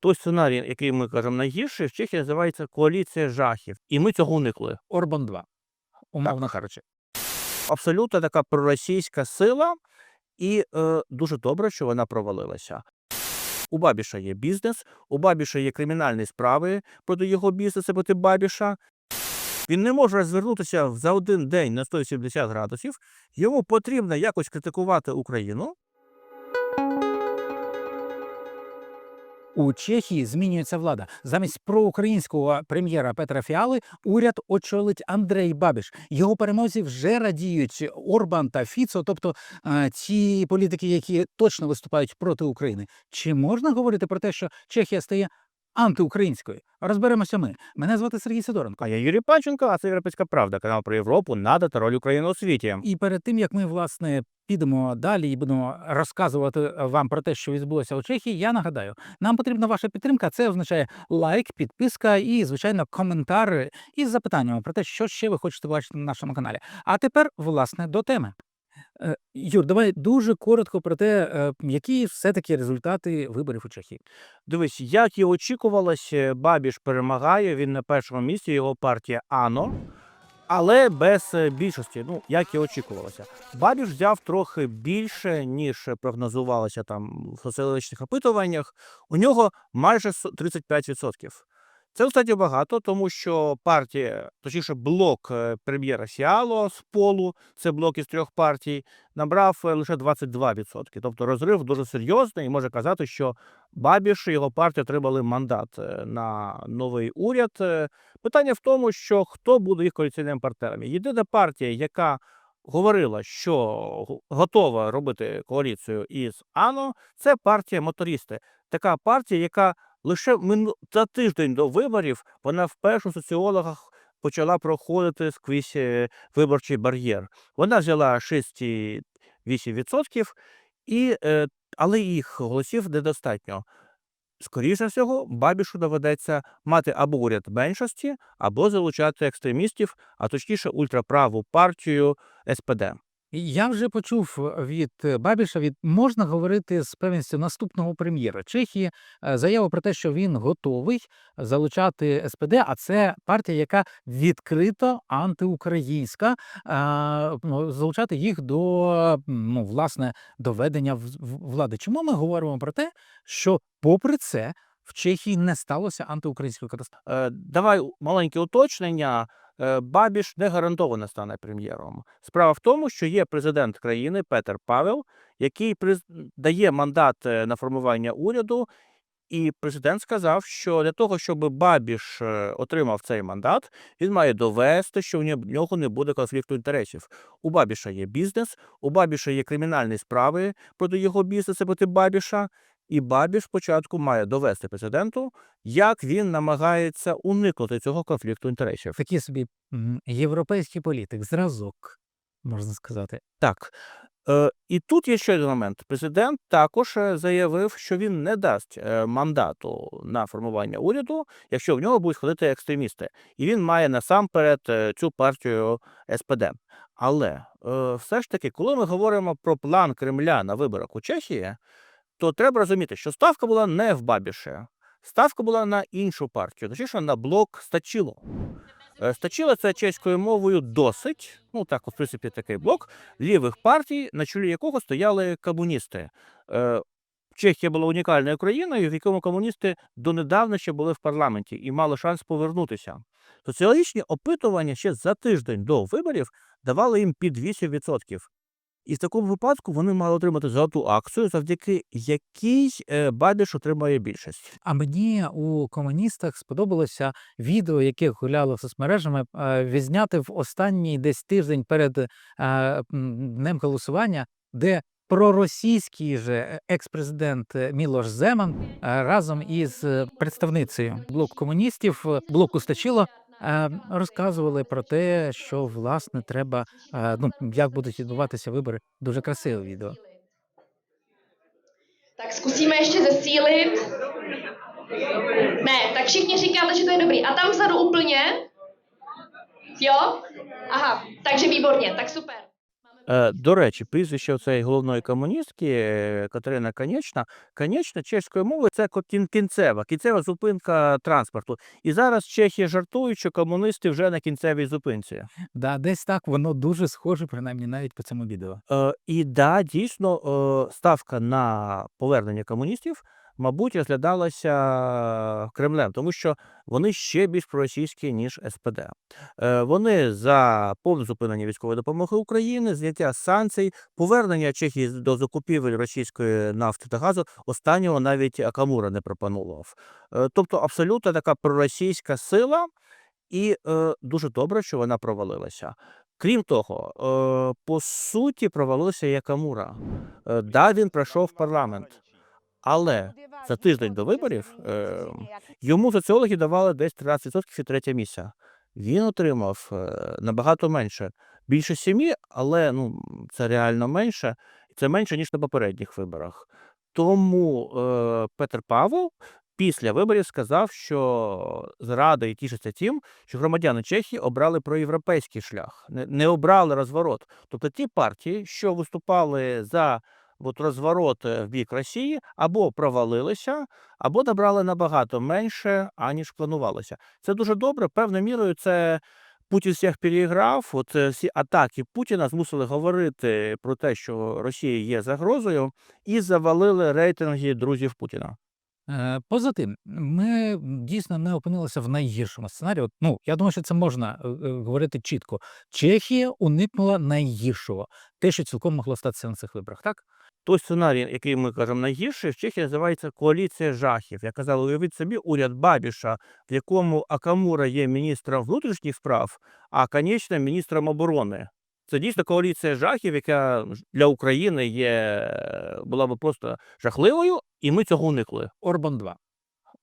той сценарій, який ми кажемо найгірший, в Чехії називається коаліція жахів. І ми цього уникли. Орбан 2, умовно кажучи. Абсолютно така проросійська сила, і е, дуже добре, що вона провалилася. У Бабіша є бізнес, у Бабіша є кримінальні справи проти його бізнесу, проти Бабіша. Він не може розвернутися за один день на 170 градусів. Йому потрібно якось критикувати Україну. У Чехії змінюється влада. Замість проукраїнського прем'єра Петра Фіали уряд очолить Андрей Бабіш. Його перемозі вже радіють Орбан та Фіцо, тобто ті політики, які точно виступають проти України. Чи можна говорити про те, що Чехія стає антиукраїнською? Розберемося ми. Мене звати Сергій Сидоренко. А я Юрій Панченко, а це Європейська Правда, канал про Європу, НАТО та роль України у світі. І перед тим як ми власне підемо далі і будемо розказувати е, вам про те, що відбулося у Чехії, я нагадаю, нам потрібна ваша підтримка. Це означає лайк, підписка і, звичайно, коментар із запитаннями про те, що ще ви хочете бачити на нашому каналі. А тепер, власне, до теми. Е, Юр, давай дуже коротко про те, е, які все-таки результати виборів у Чехії. Дивись, як і очікувалось, Бабіш перемагає. Він на першому місці, його партія АНО, але без е, більшості. Ну, як і очікувалося. Бабіш взяв трохи більше, ніж прогнозувалося там в соціологічних опитуваннях. У нього майже со- 35%. Це достатньо багато, тому що партія, точніше, блок е, прем'єра Сіало з полу, це блок із трьох партій, набрав е, лише 22%. Тобто розрив дуже серйозний і може казати, що Бабіш і його партія отримали мандат е, на новий уряд. Питання в тому, що хто буде їх коаліційними партнерами. Єдина партія, яка говорила, що готова робити коаліцію із АНО, це партія мотористи. Така партія, яка лише за тиждень до виборів вона вперше у соціологах почала проходити скрізь е, виборчий бар'єр. Вона взяла 6,8%, і, е, але їх голосів недостатньо. Скоріше всього, Бабішу доведеться мати або уряд меншості, або залучати екстремістів, а точніше ультраправу партію СПД. Я вже почув від е, Бабіша від можна говорити з певністю наступного прем'єра Чехії е, заяву про те, що він готовий залучати SPD, а це партія, яка відкрито антиукраїнська, ну, залучати їх до ну, власне доведення влади. Чому ми говоримо про те, що попри це в Чехії не сталося антиукраїнської катастрофи? Е, давай маленьке уточнення. Е, Бабіш не гарантовано стане прем'єром. Справа в тому, що є президент країни Петер Павел, який дає мандат е, на формування уряду, і президент сказав, що для того, щоб Бабіш е, отримав цей мандат, він має довести, що в нього не буде конфлікту інтересів. У Бабіша є бізнес, у Бабіша є кримінальні справи проти його бізнесу, проти Бабіша. І Бабіш спочатку має довести президенту, як він намагається уникнути цього конфлікту інтересів. Такий собі європейський політик, зразок, можна сказати. Так. Е, і тут є ще один момент. Президент також е, заявив, що він не дасть е, мандату на формування уряду, якщо в нього будуть ходити екстремісти. І він має насамперед е, цю партію СПД. Але е, все ж таки, коли ми говоримо про план Кремля на виборах у Чехії, то треба розуміти, що ставка була не в Бабіше. Ставка була на іншу партію, точніше на блок Стачіло. Е, Стачіло це чеською мовою досить. Ну так, в принципі, такий блок лівих партій, на чолі якого стояли комуністи. Е, Чехія була унікальною країною, в якому комуністи донедавна ще були в парламенті і мали шанс повернутися. Соціологічні опитування ще за тиждень до виборів давали їм під 8%. І в такому випадку вони мали отримати золоту акцію, завдяки якій е, Бабіш отримає більшість. А мені у комуністах сподобалося відео, яке гуляло соцмережами, е, відзняти в останній десь тиждень перед е, днем голосування, де проросійський же екс-президент Мілош Земан разом із представницею блоку комуністів блоку Стачило розказували про те, що власне треба е, ну як будуть відбуватися вибори. Дуже красиве відео. Tak zkusíme ještě zesílit. Ne, tak všichni říkáte, že to je dobrý. A tam vzadu úplně? Jo? Aha, takže výborně, tak super. Е, до речі, прізвище цієї головної комуністки е, Катерина Конечна. Конечна чеською мовою це кінцева, кінцева зупинка транспорту. І зараз чехи жартують, що комуністи вже на кінцевій зупинці. Да, десь так воно дуже схоже, принаймні навіть по цьому відео. Е, і да, дійсно, е, ставка на повернення комуністів, мабуть, розглядалася Кремлем, тому що вони ще більш проросійські, ніж СПД. Е, вони за повне зупинення військової допомоги України, зняття санкцій, повернення Чехії до закупівель російської нафти та газу. Останнього навіть Акамура не пропонував. Е, тобто абсолютно така проросійська сила, і е, дуже добре, що вона провалилася. Крім того, е, по суті, провалився. Е, да, він пройшов парламент, але за тиждень до виборів е, йому соціологи давали десь 13% і третє місце. Він отримав е, набагато менше. Більше сім'ї, але ну, це реально менше. І це менше, ніж на попередніх виборах. Тому е, Петр Павел після виборів сказав, що зрада і тішиться тим, що громадяни Чехії обрали проєвропейський шлях, не, не обрали розворот. Тобто ті партії, що виступали за от, розворот е, в бік Росії, або провалилися, або набрали набагато менше, аніж планувалося. Це дуже добре. Певною мірою це Путін всіх переіграв. От е, всі атаки Путіна змусили говорити про те, що Росія є загрозою, і завалили рейтинги друзів Путіна. Е, Поза тим, ми дійсно не опинилися в найгіршому сценарії. От, Ну, я думаю, що це можна говорити чітко. Чехія уникнула найгіршого, те, що цілком могло статися на цих виборах, так? Той сценарій, який ми кажемо найгірший, в Чехії називається коаліція жахів. Я казав, уявіть собі уряд Бабіша, в якому Акамура є міністром внутрішніх справ, а Конечна міністром оборони. Це дійсно коаліція жахів, яка для України є була би просто жахливою, і ми цього уникли. Орбан 2.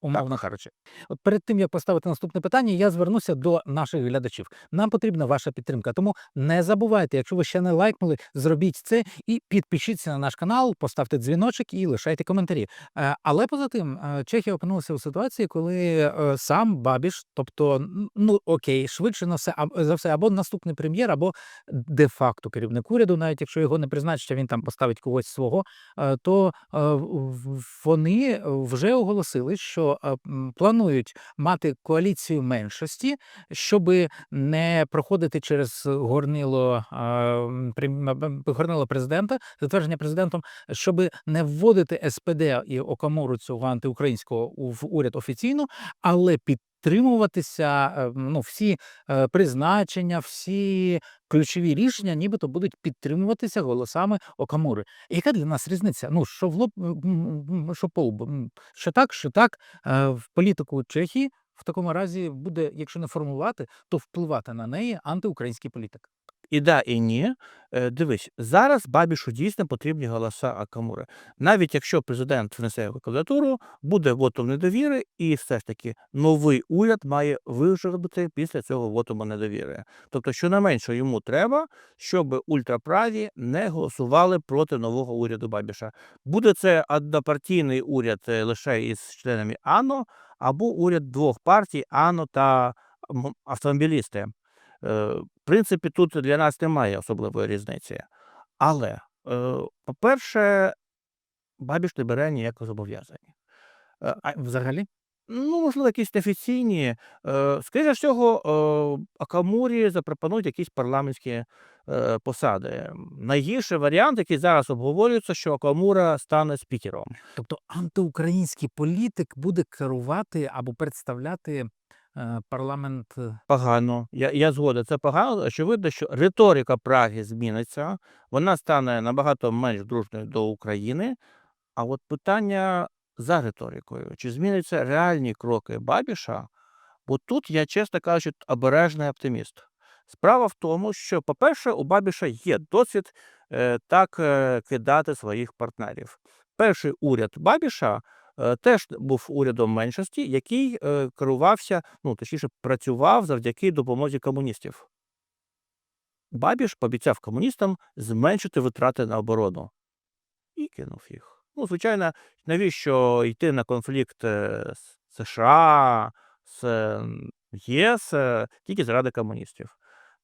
Умовно кажучи, от перед тим як поставити наступне питання, я звернуся до наших глядачів. Нам потрібна ваша підтримка. Тому не забувайте, якщо ви ще не лайкнули, зробіть це і підпишіться на наш канал, поставте дзвіночок і лишайте коментарі. Е, Але поза тим, е, Чехія опинилася у ситуації, коли е, сам Бабіш, тобто, ну окей, швидше на все за все, або наступний прем'єр, або де-факто керівник уряду, навіть якщо його не призначить, а він там поставить когось свого, то вони вже оголосили, що е, планують мати коаліцію меншості, щоб не проходити через горнило, горнило президента, затвердження президентом, щоб не вводити СПД і Окамуру цього антиукраїнського в уряд офіційно, але підтримуватися е, ну, всі е, призначення, всі ключові рішення, нібито будуть підтримуватися голосами Окамури. Яка для нас різниця? Ну, що в лоб, м, що по лоб, Що так, що так, Е, в політику Чехії в такому разі буде, якщо не формувати, то впливати на неї антиукраїнський політик. І да, і ні. Е, Дивись, зараз Бабішу дійсно потрібні голоса Акамури. Навіть якщо президент внесе його кандидатуру, буде вотом недовіри, і все ж таки новий уряд має вижити після цього вотуму недовіри. Тобто, щонайменше йому треба, щоб ультраправі не голосували проти нового уряду Бабіша. Буде це однопартійний уряд е, лише із членами АНО, або уряд двох партій АНО та автомобілісти. Е, В принципі, тут для нас немає особливої різниці. Але, е, по-перше, Бабіш не бере ніякого зобов'язання. Е, А взагалі? Ну, можливо, якісь неофіційні. Е, Скоріше всього, Акамурі запропонують якісь парламентські посади. Найгірший варіант, який зараз обговорюється, що Акамура стане спікером. Тобто антиукраїнський політик буде керувати або представляти парламент. е, Погано. Я, я згоден, це погано. Очевидно, що риторика Праги зміниться, вона стане набагато менш дружною до України. А от питання за риторикою: чи зміняться реальні кроки Бабіша? Бо тут я, чесно кажучи, обережний оптиміст. Справа в тому, що, по-перше, у Бабіша є досвід е, так е, кидати своїх партнерів. Перший уряд Бабіша е, теж був урядом меншості, який е, керувався, ну точніше, працював завдяки допомозі комуністів. Бабіш пообіцяв комуністам зменшити витрати на оборону і кинув їх. Ну, звичайно, навіщо йти на конфлікт е, з США, з ЄС е, тільки заради комуністів.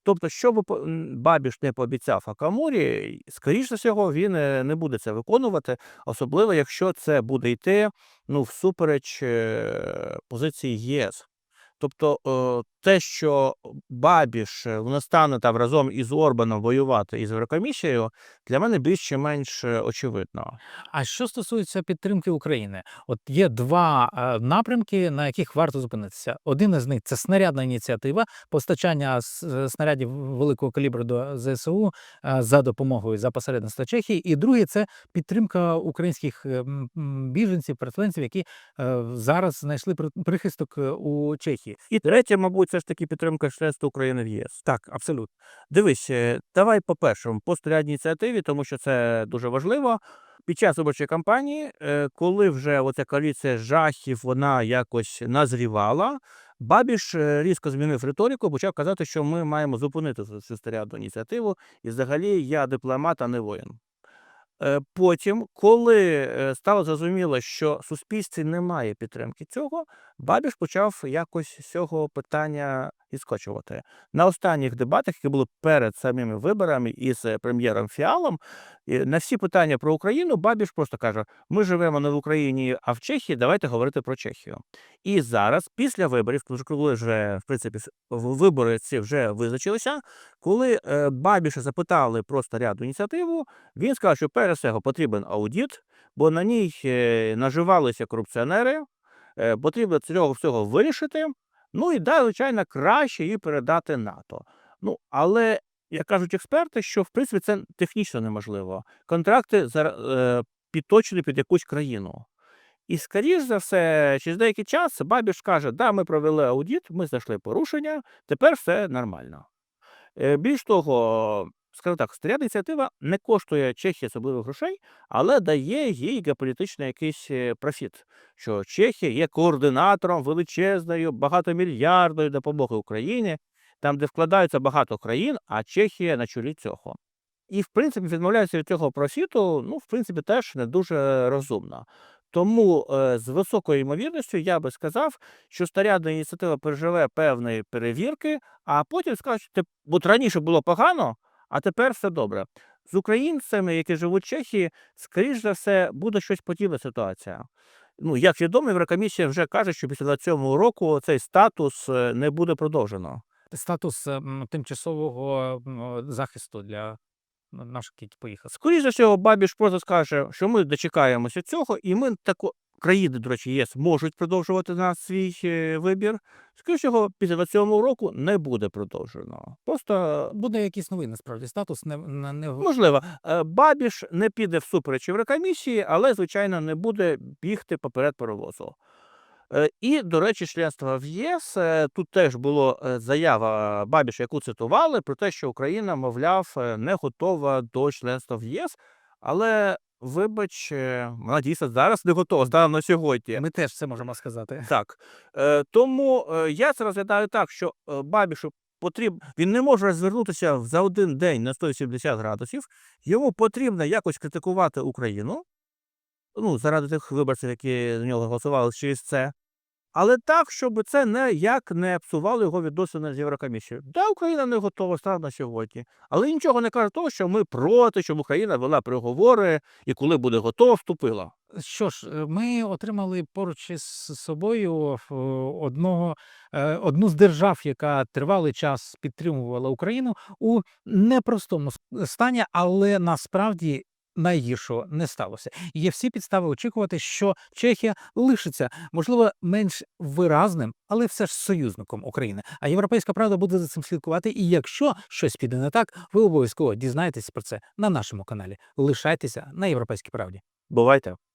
Тобто, що по- Бабіш не пообіцяв Акамурі, скоріше всього, він е, не буде це виконувати, особливо якщо це буде йти ну, всупереч е, позиції ЄС. Тобто е, те, що Бабіш не стане там разом із Орбаном воювати із Єврокомісією, для мене більш чи менш е, очевидно. А що стосується підтримки України, от є два е, напрямки, на яких варто зупинитися. Один із них це снарядна ініціатива, постачання снарядів великого калібру до ЗСУ за допомогою за посередництва Чехії. І другий це підтримка українських е, м, м, біженців, переселенців, які зараз знайшли при- прихисток у Чехії. І третє, мабуть, це ж таки підтримка членства України в ЄС. Так, абсолютно. Дивись, е, давай по першому по стрілядній ініціативі, тому що це дуже важливо. Під час виборчої кампанії, е, коли вже оця коаліція жахів вона якось назрівала, Бабіш е, різко змінив риторику, почав казати, що ми маємо зупинити цю- цю ініціативу, і взагалі я дипломат, а не воїн. Е, Потім, коли е, стало зрозуміло, що суспільстві немає підтримки цього, Бабіш почав якось з цього питання відскочувати. На останніх дебатах, які були перед самими виборами із е, прем'єром Фіалом, на всі питання про Україну Бабіш просто каже: ми живемо не в Україні, а в Чехії, давайте говорити про Чехію. І зараз, після виборів, коли вже в принципі вибори ці вже визначилися, коли е, Бабіша запитали про старядну ініціативу, він сказав, що перш всього потрібен аудіт, бо на ній е, наживалися корупціонери, потрібно цього всього вирішити. Ну і да, звичайно, краще її передати НАТО. Ну, але, як кажуть експерти, що в принципі це технічно неможливо. Контракти е, підточені під якусь країну. І, скоріш за все, через деякий час Бабіш каже, да, ми провели аудіт, ми знайшли порушення, тепер все нормально. Е, Більш того, скажу так, стріляна ініціатива не коштує Чехії особливих грошей, але дає їй геополітичний якийсь е, профіт, що Чехія є координатором величезної, багатомільярдної допомоги Україні, там, де вкладаються багато країн, а Чехія на чолі цього. І, в принципі, відмовляються від цього профіту, ну, в принципі, теж не дуже розумно. Тому е, з високою ймовірністю я би сказав, що старядна ініціатива переживе певної перевірки, а потім скажуть, «Теп- от раніше було погано, а тепер все добре. З українцями, які живуть в Чехії, скоріш за все, буде щось подібна ситуація. Ну, як відомо, Єврокомісія вже каже, що після 27 року цей статус е, не буде продовжено. Статус е, тимчасового захисту для наших, які поїхали. Скоріше всього, Бабіш просто скаже, що ми дочекаємося цього, і ми тако. Країни, до речі, ЄС можуть продовжувати на свій е, вибір. Скоріше всього, після 27 року не буде продовжено. Просто Буде якийсь новий насправді статус, не, не, можливо, е, Бабіш не піде всупереч Єврокомісії, але, звичайно, не буде бігти поперед паровозу. Е, І, до речі, членство в ЄС тут теж була заява Бабіша, яку цитували, про те, що Україна, мовляв, не готова до членства в ЄС. Але, вибач, е, вона дійсно зараз не готова, станом на сьогодні. Ми теж це можемо сказати. Так. Е, тому е, я це розглядаю так, що е, Бабішу потрібно, він не може розвернутися за один день на 180 градусів. Йому потрібно якось критикувати Україну. Ну, заради тих виборців, які за нього голосували через це. Але так, щоб це ніяк не псувало його відносини з Єврокомісією. Да, Україна не готова станом на сьогодні. Але нічого не каже того, що ми проти, щоб Україна вела переговори і коли буде готова, вступила. Що ж, е, ми отримали поруч із собою е, одного, е, одну з держав, яка тривалий час підтримувала Україну у непростому стані, але насправді найгіршого не сталося. Є всі підстави очікувати, що Чехія лишиться, можливо, менш виразним, але все ж союзником України. А європейська правда буде за цим слідкувати. І якщо щось піде не так, ви обов'язково дізнаєтесь про це на нашому каналі. Лишайтеся на європейській правді. Бувайте.